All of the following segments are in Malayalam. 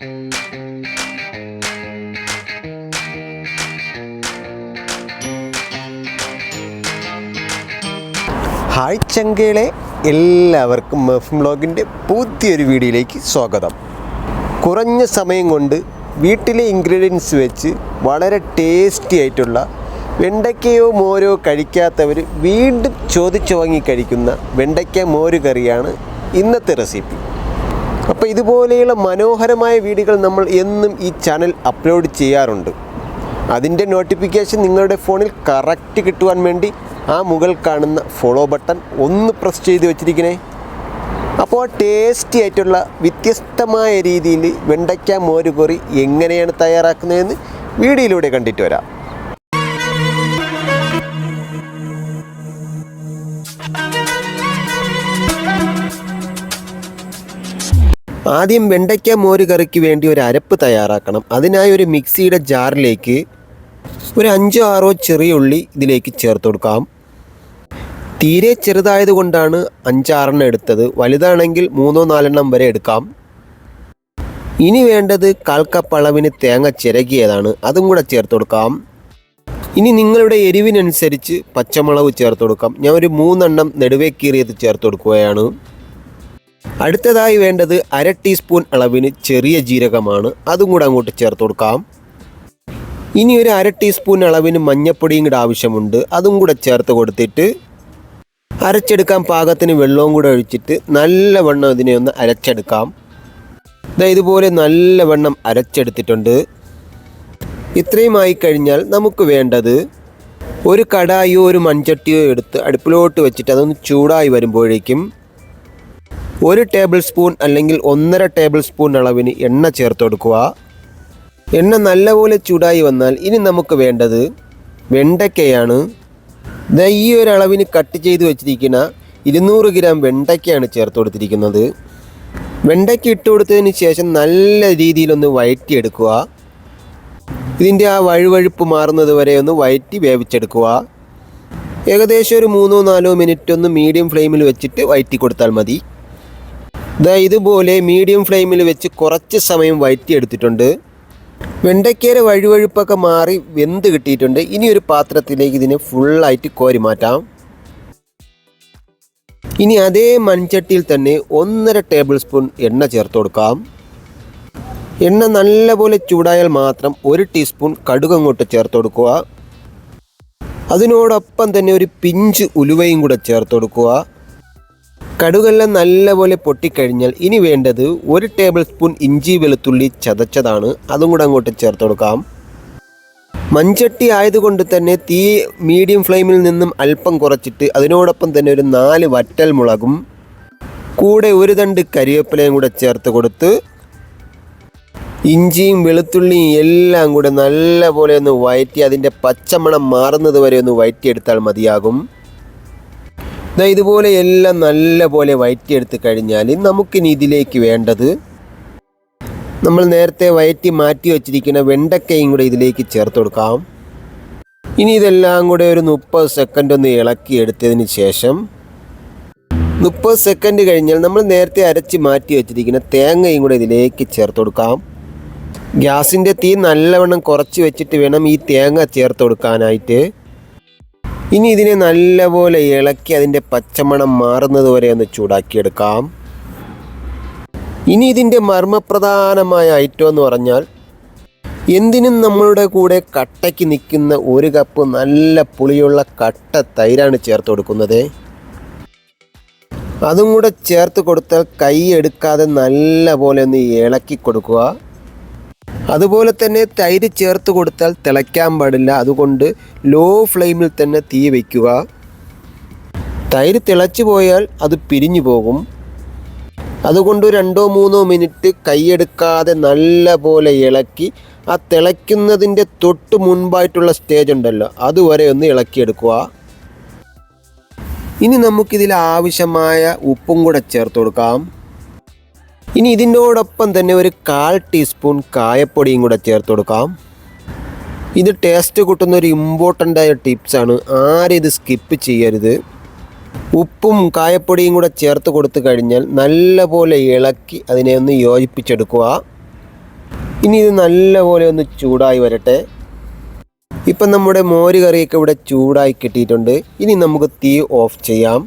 ഹായ് ചങ്കേളെ എല്ലാവർക്കും മെഫും ബ്ലോഗിന്റെ പുതിയൊരു വീഡിയോയിലേക്ക് സ്വാഗതം. കുറഞ്ഞ സമയം കൊണ്ട് വീട്ടിലെ ഇൻഗ്രീഡിയൻസ് വെച്ച് വളരെ ടേസ്റ്റി ആയിട്ടുള്ള വെണ്ടയ്ക്കയോ മോരോ കഴിക്കാത്തവർ വീണ്ടും ചോദിച്ചു വാങ്ങി കഴിക്കുന്ന വെണ്ടയ്ക്ക മോര് കറിയാണ് ഇന്നത്തെ റെസിപ്പി അപ്പോൾ ഇതുപോലെയുള്ള മനോഹരമായ വീഡിയോകൾ നമ്മൾ എന്നും ഈ ചാനൽ അപ്ലോഡ് ചെയ്യാറുണ്ട്. അതിന്റെ നോട്ടിഫിക്കേഷൻ നിങ്ങളുടെ ഫോണിൽ കറക്റ്റ് കിട്ടുവാൻ വേണ്ടി ആ മുകൾ കാണുന്ന ഫോളോ ബട്ടൺ ഒന്ന് പ്രസ് ചെയ്ത് വെച്ചിരിക്കണേ. അപ്പോൾ ടേസ്റ്റി ആയിട്ടുള്ള വ്യത്യസ്തമായ രീതിയിൽ വെണ്ടയ്ക്ക മോരുകറി എങ്ങനെയാണ് തയ്യാറാക്കുന്നതെന്ന് വീഡിയോയിലൂടെ കണ്ടിട്ട് വരാം. ആദ്യം വെണ്ടയ്ക്ക മോര് കറിക്ക് വേണ്ടി ഒരു അരപ്പ് തയ്യാറാക്കണം. അതിനായി ഒരു മിക്സിയുടെ ജാറിലേക്ക് ഒരു അഞ്ചോ ആറോ ചെറിയ ഉള്ളി ഇതിലേക്ക് ചേർത്ത് കൊടുക്കാം. തീരെ ചെറുതായതുകൊണ്ടാണ് അഞ്ചാറെണ്ണം എടുത്തത്. വലുതാണെങ്കിൽ മൂന്നോ നാലെണ്ണം വരെ എടുക്കാം. ഇനി വേണ്ടത് കാൽക്കപ്പളവിന് തേങ്ങ ചിരകിയതാണ്. അതും കൂടെ ചേർത്ത് കൊടുക്കാം. ഇനി നിങ്ങളുടെ എരിവിനനുസരിച്ച് പച്ചമുളക് ചേർത്ത് കൊടുക്കാം. ഞാൻ ഒരു മൂന്നെണ്ണം നെടുവേ കീറിയത് ചേർത്ത് കൊടുക്കുകയാണ്. അടുത്തതായി വേണ്ടത് അര ടീസ്പൂൺ അളവിന് ചെറിയ ജീരകമാണ്. അതും കൂടെ അങ്ങോട്ട് ചേർത്ത് കൊടുക്കാം. ഇനി ഒരു അര ടീസ്പൂൺ അളവിന് മഞ്ഞപ്പൊടിയും കൂടെ ആവശ്യമുണ്ട്. അതും കൂടെ ചേർത്ത് കൊടുത്തിട്ട് അരച്ചെടുക്കാൻ പാകത്തിന് വെള്ളവും കൂടെ ഒഴിച്ചിട്ട് നല്ലവണ്ണം ഇതിനെ ഒന്ന് അരച്ചെടുക്കാം. ഇതാ ഇതുപോലെ നല്ലവണ്ണം അരച്ചെടുത്തിട്ടുണ്ട്. ഇത്രയും ആയി കഴിഞ്ഞാൽ നമുക്ക് വേണ്ടത് ഒരു കടായിയോ ഒരു മൺചട്ടിയോ എടുത്ത് അടുപ്പിലോട്ട് വെച്ചിട്ട് അതൊന്ന് ചൂടായി വരുമ്പോഴേക്കും ഒരു ടേബിൾ സ്പൂൺ അല്ലെങ്കിൽ ഒന്നര ടേബിൾ സ്പൂൺ അളവിന് എണ്ണ ചേർത്ത് കൊടുക്കുക. എണ്ണ നല്ലപോലെ ചൂടായി വന്നാൽ ഇനി നമുക്ക് വേണ്ടത് വെണ്ടയ്ക്കയാണ്. ഈ ഒരു അളവിന് കട്ട് ചെയ്ത് വെച്ചിരിക്കുന്ന ഇരുന്നൂറ് ഗ്രാം വെണ്ടയ്ക്കയാണ് ചേർത്ത് കൊടുത്തിരിക്കുന്നത്. വെണ്ടയ്ക്ക ഇട്ട് കൊടുത്തതിന് ശേഷം നല്ല രീതിയിലൊന്ന് വഴറ്റിയെടുക്കുക ഇതിന്റെ ആ വഴുവഴുപ്പ് മാറുന്നത് വരെ ഒന്ന് വഴറ്റി വേവിച്ചെടുക്കുക. ഏകദേശം ഒരു മൂന്നോ നാലോ മിനിറ്റ് ഒന്ന് മീഡിയം ഫ്ലെയിമിൽ വെച്ചിട്ട് വഴറ്റി കൊടുത്താൽ മതി. ദാ ഇതുപോലെ മീഡിയം ഫ്ലെയിമിൽ വെച്ച് കുറച്ച് സമയം വഴറ്റിയെടുത്തിട്ടുണ്ട് വെണ്ടയ്ക്കയുടെ വഴുവഴുപ്പൊക്കെ മാറി വെന്ത് കിട്ടിയിട്ടുണ്ട്. ഇനി ഒരു പാത്രത്തിലേക്ക് ഇതിനെ ഫുള്ളായിട്ട് കോരി മാറ്റാം. ഇനി അതേ മൺചട്ടിയിൽ തന്നെ ഒന്നര ടേബിൾ സ്പൂൺ എണ്ണ ചേർത്ത് കൊടുക്കാം. എണ്ണ നല്ലപോലെ ചൂടായാൽ മാത്രം ഒരു ടീസ്പൂൺ കടുക് അങ്ങോട്ട് ചേർത്ത് കൊടുക്കുക. അതിനോടൊപ്പം തന്നെ ഒരു പിഞ്ച് ഉലുവയും കൂടെ ചേർത്ത് കൊടുക്കുക. കടുകെല്ലാം നല്ലപോലെ പൊട്ടിക്കഴിഞ്ഞാൽ ഇനി വേണ്ടത് ഒരു ടേബിൾ സ്പൂൺ ഇഞ്ചി വെളുത്തുള്ളി ചതച്ചതാണ്. അതും കൂടെ അങ്ങോട്ട് ചേർത്ത് കൊടുക്കാം. മൺചട്ടി ആയതുകൊണ്ട് തന്നെ തീ മീഡിയം ഫ്ലെയിമിൽ നിന്നും അല്പം കുറച്ചിട്ട് അതിനോടൊപ്പം തന്നെ ഒരു നാല് വറ്റൽ മുളകും കൂടെ ഒരു തണ്ട് കരിവേപ്പിലയും കൂടെ ചേർത്ത് കൊടുത്ത് ഇഞ്ചിയും വെളുത്തുള്ളിയും എല്ലാം കൂടെ നല്ലപോലെ ഒന്ന് വയറ്റി അതിന്റെ പച്ചമണം മാറുന്നത് വരെ ഒന്ന് വയറ്റിയെടുത്താൽ മതിയാകും. ദാ ഇതുപോലെ എല്ലാം നല്ല പോലെ വയറ്റിയെടുത്ത് കഴിഞ്ഞാൽ നമുക്കിനി ഇതിലേക്ക് വേണ്ടത് നമ്മൾ നേരത്തെ വയറ്റി മാറ്റി വച്ചിരിക്കുന്ന വെണ്ടക്കയും കൂടെ ഇതിലേക്ക് ചേർത്ത് കൊടുക്കാം. ഇനി ഇതെല്ലാം കൂടെ ഒരു മുപ്പത് സെക്കൻഡ് ഒന്ന് ഇളക്കി എടുത്തതിന് ശേഷം മുപ്പത് സെക്കൻഡ് കഴിഞ്ഞാൽ നമ്മൾ നേരത്തെ അരച്ച് മാറ്റി വെച്ചിരിക്കുന്ന തേങ്ങയും കൂടെ ഇതിലേക്ക് ചേർത്ത് കൊടുക്കാം. ഗ്യാസിന്റെ തീ നല്ലവണ്ണം കുറച്ച് വെച്ചിട്ട് വേണം ഈ തേങ്ങ ചേർത്ത് കൊടുക്കാനായിട്ട്. ഇനി ഇതിനെ നല്ലപോലെ ഇളക്കി അതിന്റെ പച്ചമണം മാറുന്നത് വരെ ഒന്ന് ചൂടാക്കിയെടുക്കാം. ഇനി ഇതിന്റെ മർമ്മപ്രധാനമായ ഐറ്റം എന്ന് പറഞ്ഞാൽ എന്തിനും നമ്മളുടെ കൂടെ കട്ടയ്ക്ക് നിൽക്കുന്ന ഒരു കപ്പ് നല്ല പുളിയുള്ള കട്ട തൈരാണ് ചേർത്ത് കൊടുക്കുന്നത്. അതും കൂടെ ചേർത്ത് കൊടുത്താൽ കൈ എടുക്കാതെ നല്ല പോലെ ഒന്ന് ഇളക്കി കൊടുക്കുക. അതുപോലെ തന്നെ തൈര് ചേർത്ത് കൊടുത്താൽ തിളയ്ക്കാൻ പാടില്ല. അതുകൊണ്ട് ലോ ഫ്ലെയിമിൽ തന്നെ തീ വയ്ക്കുക തൈര് തിളച്ചു പോയാൽ അത് പിരിഞ്ഞു പോകും. അതുകൊണ്ട് രണ്ടോ മൂന്നോ മിനിറ്റ് കൈയെടുക്കാതെ നല്ല പോലെ ഇളക്കി ആ തിളയ്ക്കുന്നതിന്റെ തൊട്ട് മുൻപായിട്ടുള്ള സ്റ്റേജ് ഉണ്ടല്ലോ അതുവരെ ഒന്ന് ഇളക്കിയെടുക്കുക. ഇനി നമുക്കിതിൽ ആവശ്യമായ ഉപ്പും കൂടെ ചേർത്ത് കൊടുക്കാം. ഇനി ഇതിനോടൊപ്പം തന്നെ ഒരു കാൽ ടീസ്പൂൺ കായപ്പൊടിയും കൂടെ ചേർത്ത് കൊടുക്കാം. ഇത് ടേസ്റ്റ് കൂട്ടുന്ന ഒരു ഇമ്പോർട്ടന്റ് ആയ ടിപ്സാണ് ആരും ഇത് സ്കിപ്പ് ചെയ്യരുത്. ഉപ്പും കായപ്പൊടിയും കൂടെ ചേർത്ത് കൊടുത്തു കഴിഞ്ഞാൽ നല്ലപോലെ ഇളക്കി അതിനെ ഒന്ന് യോജിപ്പിച്ചെടുക്കുക. ഇനി ഇത് നല്ലപോലെ ഒന്ന് ചൂടായി വരട്ടെ. ഇപ്പം നമ്മുടെ മോര് കറിയൊക്കെ ഇവിടെ ചൂടായി കിട്ടിയിട്ടുണ്ട്. ഇനി നമുക്ക് തീ ഓഫ് ചെയ്യാം.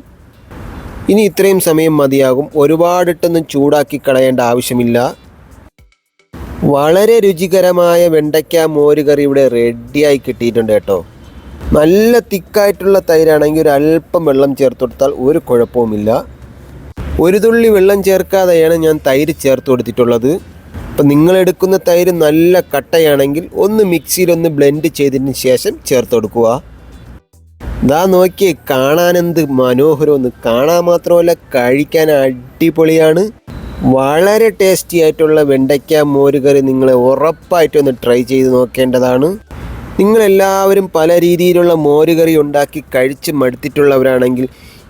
ഇനി ഇത്രയും സമയം മതിയാകും. ഒരുപാടിട്ടൊന്നും ചൂടാക്കി കളയേണ്ട ആവശ്യമില്ല. വളരെ രുചികരമായ വെണ്ടയ്ക്ക മോര് കറി ഇവിടെ റെഡിയായി കിട്ടിയിട്ടുണ്ട് കേട്ടോ. നല്ല തിക്കായിട്ടുള്ള തൈരാണെങ്കിൽ ഒരു അല്പം വെള്ളം ചേർത്ത് കൊടുത്താൽ ഒരു കുഴപ്പവുമില്ല. ഒരു തുള്ളി വെള്ളം ചേർക്കാതെയാണ് ഞാൻ തൈര് ചേർത്ത് കൊടുത്തിട്ടുള്ളത്. അപ്പം നിങ്ങളെടുക്കുന്ന തൈര് നല്ല കട്ടയാണെങ്കിൽ ഒന്ന് മിക്സിയിലൊന്ന് ബ്ലെൻഡ് ചെയ്തതിന് ശേഷം ചേർത്ത് കൊടുക്കുക. ഇതാ നോക്കിയേ കാണാനെന്ത് മനോഹരമെന്ന്. കാണാൻ മാത്രമല്ല കഴിക്കാൻ അടിപൊളിയാണ്. വളരെ ടേസ്റ്റി ആയിട്ടുള്ള വെണ്ടയ്ക്ക മോരുകറി നിങ്ങൾ ഉറപ്പായിട്ടും ഒന്ന് ട്രൈ ചെയ്ത് നോക്കേണ്ടതാണ്. നിങ്ങളെല്ലാവരും പല രീതിയിലുള്ള മോരുകറി ഉണ്ടാക്കി കഴിച്ച് മടുത്തിട്ടുള്ളവരാണെങ്കിൽ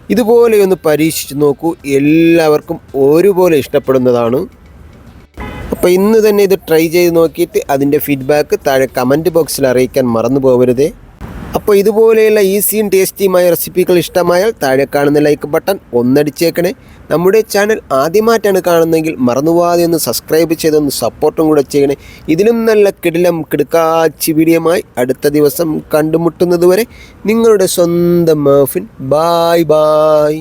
ഇതുപോലെയൊന്ന് പരീക്ഷിച്ച് നോക്കൂ. എല്ലാവർക്കും ഒരുപോലെ ഇഷ്ടപ്പെടുന്നതാണ്. അപ്പോൾ ഇന്ന് തന്നെ ഇത് ട്രൈ ചെയ്ത് നോക്കിയിട്ട് അതിന്റെ ഫീഡ്ബാക്ക് താഴെ കമന്റ് ബോക്സിൽ അറിയിക്കാൻ മറന്നു പോകരുതേ. അപ്പോൾ ഇതുപോലെയുള്ള ഈസിയും ടേസ്റ്റിയുമായ റെസിപ്പികൾ ഇഷ്ടമായാൽ താഴെ കാണുന്ന ലൈക്ക് ബട്ടൺ ഒന്നടിച്ചേക്കണേ. നമ്മുടെ ചാനൽ ആദ്യമായിട്ടാണ് കാണുന്നതെങ്കിൽ മറന്നുപോകാതെ ഒന്ന് സബ്സ്ക്രൈബ് ചെയ്തൊന്ന് സപ്പോർട്ടും കൂടെ ചെയ്യണേ. ഇതിലും നല്ല കിടിലം കിടുക്കാച്ചി വീഡിയോമായി അടുത്ത ദിവസം കണ്ടുമുട്ടുന്നതുവരെ നിങ്ങളുടെ സ്വന്തം മഫിൻ. Bye bye